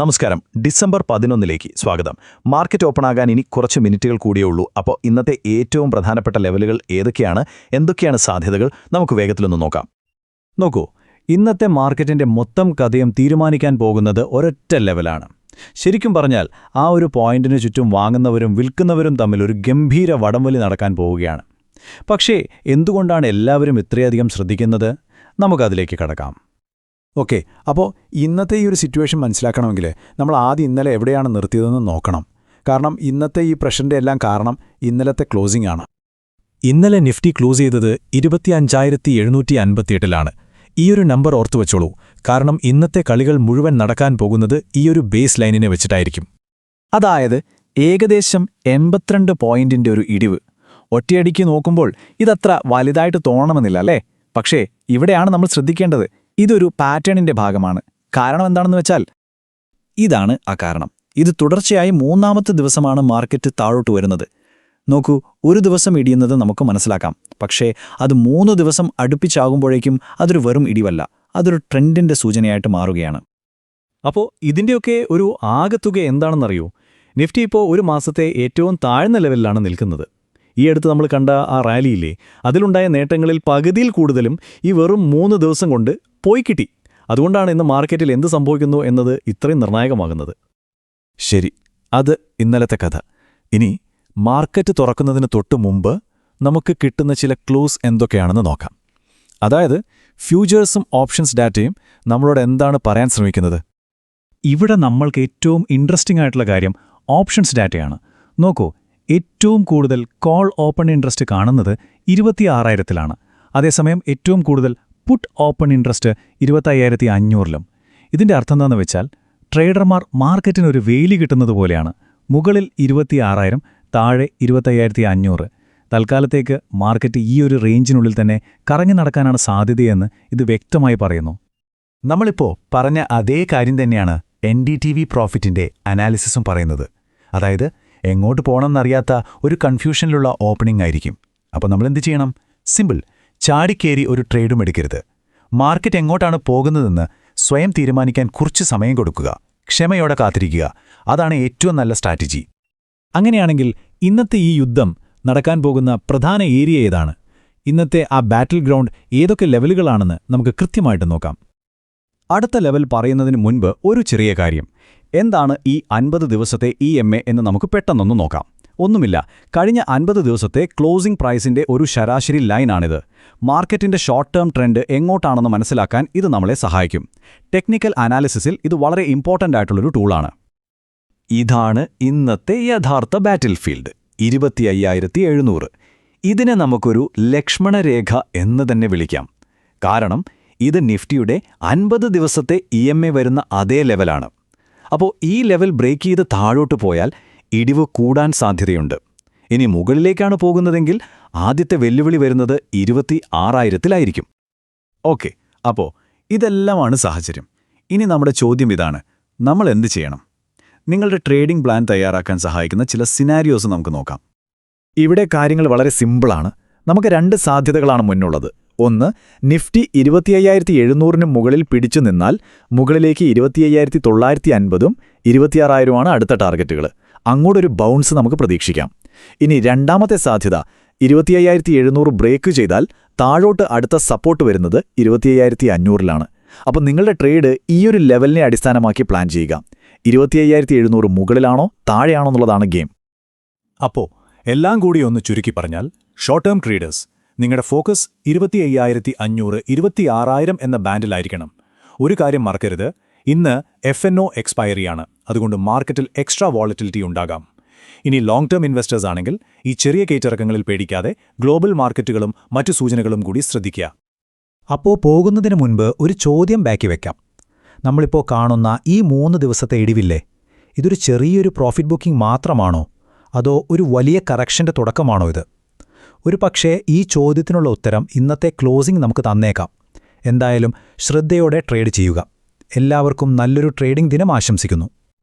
നമസ്കാരം. ഡിസംബർ പതിനൊന്നിലേക്ക് സ്വാഗതം. Market open ആകാൻ ഇനി കുറച്ച് മിനിറ്റുകൾ കൂടിയേ ഉള്ളൂ. അപ്പോൾ ഇന്നത്തെ ഏറ്റവും പ്രധാനപ്പെട്ട ലെവലുകൾ ഏതൊക്കെയാണ്? എന്തൊക്കെയാണ് സാധ്യതകൾ? നമുക്ക് വേഗത്തിലൊന്ന് നോക്കാം. നോക്കൂ ഇന്നത്തെ മാർക്കറ്റിന്റെ മൊത്തം കഥയും തീരുമാനിക്കാൻ പോകുന്നത് ഒരൊറ്റ ലെവലാണ്. ശരിക്കും പറഞ്ഞാൽ ആ ഒരു പോയിന്റിന് ചുറ്റും വാങ്ങുന്നവരും വിൽക്കുന്നവരും തമ്മിൽ ഒരു ഗംഭീര വടംവലി നടക്കാൻ പോവുകയാണ്. പക്ഷേ എന്തുകൊണ്ടാണ് എല്ലാവരും ഇത്രയധികം ശ്രദ്ധിക്കുന്നത്? നമുക്കതിലേക്ക് കടക്കാം. ഓക്കെ അപ്പോൾ ഇന്നത്തെ ഈ ഒരു സിറ്റുവേഷൻ മനസ്സിലാക്കണമെങ്കിൽ നമ്മൾ ആദ്യം ഇന്നലെ എവിടെയാണ് നിർത്തിയതെന്ന് നോക്കണം. കാരണം ഇന്നത്തെ ഈ പ്രഷറിന്റെ എല്ലാം കാരണം ഇന്നലത്തെ ക്ലോസിംഗ് ആണ്. ഇന്നലെ നിഫ്റ്റി ക്ലോസ് ചെയ്തത് ഇരുപത്തിയഞ്ചായിരത്തി എഴുന്നൂറ്റി അൻപത്തിയെട്ടിലാണ് ഈയൊരു നമ്പർ ഓർത്തു വച്ചോളൂ. കാരണം ഇന്നത്തെ കളികൾ മുഴുവൻ നടക്കാൻ പോകുന്നത് ഈയൊരു ബേസ് ലൈനിനെ വെച്ചിട്ടായിരിക്കും. അതായത് ഏകദേശം എൺപത്തിരണ്ട് പോയിന്റിന്റെ ഒരു ഇടിവ്. ഒറ്റയടിക്ക് നോക്കുമ്പോൾ ഇതത്ര വലുതായിട്ട് തോന്നണമെന്നില്ല അല്ലേ? പക്ഷേ ഇവിടെയാണ് നമ്മൾ ശ്രദ്ധിക്കേണ്ടത്. ഇതൊരു പാറ്റേണിന്റെ ഭാഗമാണ്. കാരണം എന്താണെന്ന് വെച്ചാൽ ഇതാണ് ആ കാരണം. ഇത് തുടർച്ചയായി മൂന്നാമത്തെ ദിവസമാണ് മാർക്കറ്റ് താഴോട്ട് വരുന്നത്. നോക്കൂ ഒരു ദിവസം ഇടിയുന്നത് നമുക്ക് മനസ്സിലാക്കാം. പക്ഷേ അത് മൂന്ന് ദിവസം അടുപ്പിച്ചാകുമ്പോഴേക്കും അതൊരു വെറും ഇടിവല്ല. അതൊരു ട്രെൻഡിന്റെ സൂചനയായിട്ട് മാറുകയാണ്. അപ്പോൾ ഇതിന്റെയൊക്കെ ഒരു ആകത്തുക എന്താണെന്നറിയോ? നിഫ്റ്റി ഇപ്പോൾ ഒരു മാസത്തെ ഏറ്റവും താഴ്ന്ന ലെവലിലാണ് നിൽക്കുന്നത്. ഈ അടുത്ത് നമ്മൾ കണ്ട ആ റാലിയില്ലേ അതിലുണ്ടായ നേട്ടങ്ങളിൽ പകുതിയിൽ കൂടുതലും ഈ വെറും മൂന്ന് ദിവസം കൊണ്ട് പോയി കിട്ടി. അതുകൊണ്ടാണ് ഇന്ന് മാർക്കറ്റിൽ എന്ത് സംഭവിക്കുന്നു എന്നത് ഇത്രയും നിർണായകമാകുന്നത്. ശരി അത് ഇന്നലത്തെ കഥ. ഇനി മാർക്കറ്റ് തുറക്കുന്നതിന് തൊട്ട് മുമ്പ് നമുക്ക് കിട്ടുന്ന ചില ക്ലൂസ് എന്തൊക്കെയാണെന്ന് നോക്കാം. അതായത് ഫ്യൂച്ചേഴ്സും ഓപ്ഷൻസ് ഡാറ്റയും നമ്മളോട് എന്താണ് പറയാൻ ശ്രമിക്കുന്നത്? ഇവിടെ നമ്മൾക്ക് ഏറ്റവും ഇൻട്രസ്റ്റിംഗ് ആയിട്ടുള്ള കാര്യം ഓപ്ഷൻസ് ഡാറ്റയാണ്. നോക്കൂ ഏറ്റവും കൂടുതൽ കോൾ ഓപ്പൺ ഇൻട്രസ്റ്റ് കാണുന്നത് ഇരുപത്തിയാറായിരത്തിലാണ്. അതേസമയം ഏറ്റവും കൂടുതൽ പുട്ട് ഓപ്പൺ ഇൻട്രസ്റ്റ് ഇരുപത്തയ്യായിരത്തി അഞ്ഞൂറിലും ഇതിന്റെ അർത്ഥം എന്താണെന്ന് വെച്ചാൽ ട്രേഡർമാർ മാർക്കറ്റിന് ഒരു വേലി കിട്ടുന്നത് പോലെയാണ്. മുകളിൽ ഇരുപത്തിയാറായിരം താഴെ ഇരുപത്തയ്യായിരത്തി അഞ്ഞൂറ് തൽക്കാലത്തേക്ക് മാർക്കറ്റ് ഈ ഒരു റേഞ്ചിനുള്ളിൽ തന്നെ കറങ്ങി നടക്കാനാണ് സാധ്യതയെന്ന് ഇത് വ്യക്തമായി പറയുന്നു. നമ്മളിപ്പോൾ പറഞ്ഞ അതേ കാര്യം തന്നെയാണ് എൻ ഡി ടി വി പ്രോഫിറ്റിന്റെ അനാലിസിസും പറയുന്നത്. അതായത് എങ്ങോട്ട് പോകണമെന്നറിയാത്ത ഒരു കൺഫ്യൂഷനിലുള്ള ഓപ്പണിംഗ് ആയിരിക്കും. അപ്പോൾ നമ്മൾ എന്ത് ചെയ്യണം? സിമ്പിൾ ചാടിക്കേറി ഒരു ട്രേഡും എടുക്കരുത്. മാർക്കറ്റ് എങ്ങോട്ടാണ് പോകുന്നതെന്ന് സ്വയം തീരുമാനിക്കാൻ കുറച്ച് സമയം കൊടുക്കുക. ക്ഷമയോടെ കാത്തിരിക്കുക. അതാണ് ഏറ്റവും നല്ല സ്ട്രാറ്റജി അങ്ങനെയാണെങ്കിൽ ഇന്നത്തെ ഈ യുദ്ധം നടക്കാൻ പോകുന്ന പ്രധാന ഏരിയ ഏതാണ്? ഇന്നത്തെ ആ ബാറ്റിൽ ഗ്രൗണ്ട് ഏതൊക്കെ ലെവലുകളാണെന്ന് നമുക്ക് കൃത്യമായിട്ട് നോക്കാം. അടുത്ത ലെവൽ പറയുന്നതിന് മുൻപ് ഒരു ചെറിയ കാര്യം. എന്താണ് ഈ അൻപത് ദിവസത്തെ ഇ എന്ന് നമുക്ക് പെട്ടെന്നൊന്ന് നോക്കാം. ഒന്നുമില്ല കഴിഞ്ഞ അൻപത് ദിവസത്തെ ക്ലോസിംഗ് പ്രൈസിന്റെ ഒരു ശരാശരി ലൈനാണിത്. മാർക്കറ്റിന്റെ ഷോർട്ട് ടേം ട്രെൻഡ് എങ്ങോട്ടാണെന്ന് മനസ്സിലാക്കാൻ ഇത് നമ്മളെ സഹായിക്കും. ടെക്നിക്കൽ അനാലിസിസിൽ ഇത് വളരെ ഇമ്പോർട്ടന്റ് ആയിട്ടുള്ളൊരു ടൂളാണ്. ഇതാണ് ഇന്നത്തെ യഥാർത്ഥ ബാറ്റിൽ ഫീൽഡ് ഇരുപത്തി അയ്യായിരത്തി എഴുന്നൂറ് ഇതിനെ നമുക്കൊരു ലക്ഷ്മണരേഖ എന്ന് തന്നെ വിളിക്കാം. കാരണം ഇത് നിഫ്റ്റിയുടെ അൻപത് ദിവസത്തെ ഇ വരുന്ന അതേ ലെവലാണ്. അപ്പോൾ ഈ ലെവൽ ബ്രേക്ക് ചെയ്ത് താഴോട്ട് പോയാൽ ഇടിവ് കൂടാൻ സാധ്യതയുണ്ട്. ഇനി മുകളിലേക്കാണ് പോകുന്നതെങ്കിൽ ആദ്യത്തെ വെല്ലുവിളി വരുന്നത് ഇരുപത്തി ആറായിരത്തിലായിരിക്കും ഓക്കെ അപ്പോൾ ഇതെല്ലാമാണ് സാഹചര്യം. ഇനി നമ്മുടെ ചോദ്യം ഇതാണ്. നമ്മൾ എന്ത് ചെയ്യണം? നിങ്ങളുടെ ട്രേഡിംഗ് പ്ലാൻ തയ്യാറാക്കാൻ സഹായിക്കുന്ന ചില സിനാരിയോസ് നമുക്ക് നോക്കാം. ഇവിടെ കാര്യങ്ങൾ വളരെ സിമ്പിളാണ്. നമുക്ക് രണ്ട് സാധ്യതകളാണ് മുന്നുള്ളത്. ഒന്ന് നിഫ്റ്റി ഇരുപത്തി അയ്യായിരത്തി എഴുന്നൂറിന് മുകളിൽ പിടിച്ചു നിന്നാൽ മുകളിലേക്ക് ഇരുപത്തി അയ്യായിരത്തി തൊള്ളായിരത്തി അൻപതും ഇരുപത്തിയാറായിരമാണ് അടുത്ത ടാർഗറ്റുകൾ. അങ്ങോട്ടൊരു ബൗൺസ് നമുക്ക് പ്രതീക്ഷിക്കാം. ഇനി രണ്ടാമത്തെ സാധ്യത ഇരുപത്തി അയ്യായിരത്തി എഴുന്നൂറ് ബ്രേക്ക് ചെയ്താൽ താഴോട്ട് അടുത്ത സപ്പോർട്ട് വരുന്നത് ഇരുപത്തി അയ്യായിരത്തി അഞ്ഞൂറിലാണ് അപ്പം നിങ്ങളുടെ ട്രേഡ് ഈയൊരു ലെവലിനെ അടിസ്ഥാനമാക്കി പ്ലാൻ ചെയ്യുക. ഇരുപത്തി അയ്യായിരത്തി എഴുന്നൂറ് മുകളിലാണോ താഴെയാണോ എന്നുള്ളതാണ് ഗെയിം. അപ്പോ എല്ലാം കൂടി ഒന്ന് ചുരുക്കി പറഞ്ഞാൽ ഷോർട്ട് ടേം ട്രേഡേഴ്സ് നിങ്ങളുടെ ഫോക്കസ് ഇരുപത്തി അയ്യായിരത്തി അഞ്ഞൂറ് ഇരുപത്തിയാറായിരം എന്ന ബാൻഡിലായിരിക്കണം. ഒരു കാര്യം മറക്കരുത്. ഇന്ന് എഫ് എൻ ഒ എക്സ്പയറിയാണ് അതുകൊണ്ട് മാർക്കറ്റിൽ എക്സ്ട്രാ വോളറ്റിലിറ്റി ഉണ്ടാകാം. ഇനി ലോങ് ടേം ഇൻവെസ്റ്റേഴ്സ് ആണെങ്കിൽ ഈ ചെറിയ കയറ്റിറക്കങ്ങളിൽ പേടിക്കാതെ ഗ്ലോബൽ മാർക്കറ്റുകളും മറ്റു സൂചനകളും കൂടി ശ്രദ്ധിക്കുക. അപ്പോൾ പോകുന്നതിന് മുൻപ് ഒരു ചോദ്യം ബാക്കി വയ്ക്കാം നമ്മളിപ്പോൾ കാണുന്ന ഈ മൂന്ന് ദിവസത്തെ ഇടിവില്ലേ? ഇതൊരു ചെറിയൊരു പ്രോഫിറ്റ് ബുക്കിംഗ് മാത്രമാണോ? അതോ ഒരു വലിയ കറക്ഷന്റെ തുടക്കമാണോ ഇത്? ഒരു പക്ഷേ ഈ ചോദ്യത്തിനുള്ള ഉത്തരം ഇന്നത്തെ ക്ലോസിംഗ് നമുക്ക് തന്നേക്കാം. എന്തായാലും ശ്രദ്ധയോടെ ട്രേഡ് ചെയ്യുക. എല്ലാവർക്കും നല്ലൊരു ട്രേഡിംഗ് ദിനം ആശംസിക്കുന്നു.